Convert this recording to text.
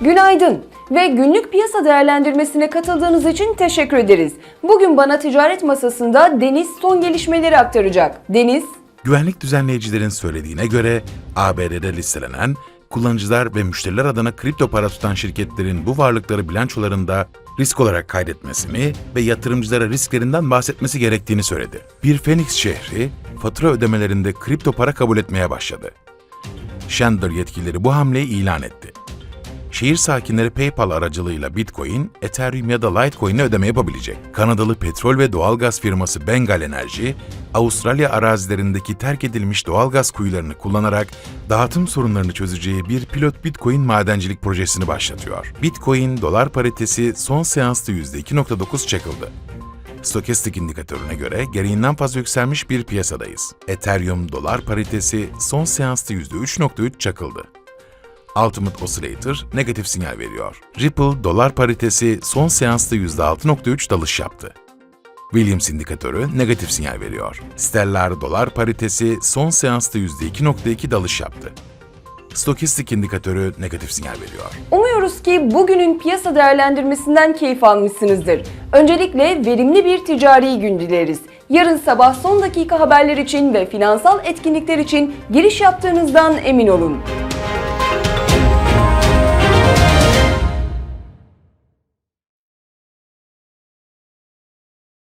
Günaydın ve günlük piyasa değerlendirmesine katıldığınız için teşekkür ederiz. Bugün bana ticaret masasında Deniz son gelişmeleri aktaracak. Deniz, Güvenlik düzenleyicilerin söylediğine göre ABD'de listelenen kullanıcılar ve müşteriler adına kripto para tutan şirketlerin bu varlıkları bilançolarında risk olarak kaydetmesini ve yatırımcılara risklerinden bahsetmesi gerektiğini söyledi. Bir Phoenix şehri fatura ödemelerinde kripto para kabul etmeye başladı. Chandler yetkilileri bu hamleyi ilan etti. Şehir sakinleri PayPal aracılığıyla Bitcoin, Ethereum ya da Litecoin'e ödeme yapabilecek. Kanadalı petrol ve doğalgaz firması Bengal Enerji, Avustralya arazilerindeki terk edilmiş doğalgaz kuyularını kullanarak dağıtım sorunlarını çözeceği bir pilot Bitcoin madencilik projesini başlatıyor. Bitcoin dolar paritesi son seansta %2.9 çakıldı. Stokastik indikatörüne göre gereğinden fazla yükselmiş bir piyasadayız. Ethereum dolar paritesi son seansta %3.3 çakıldı. Ultimate Oscillator negatif sinyal veriyor. Ripple dolar paritesi son seansta %6.3 dalış yaptı. Williams indikatörü negatif sinyal veriyor. Stellar dolar paritesi son seansta %2.2 dalış yaptı. Stokastik indikatörü negatif sinyal veriyor. umuyoruz ki bugünün piyasa değerlendirmesinden keyif almışsınızdır. Öncelikle verimli bir ticari gün dileriz. Yarın sabah son dakika haberler için ve finansal etkinlikler için giriş yaptığınızdan emin olun.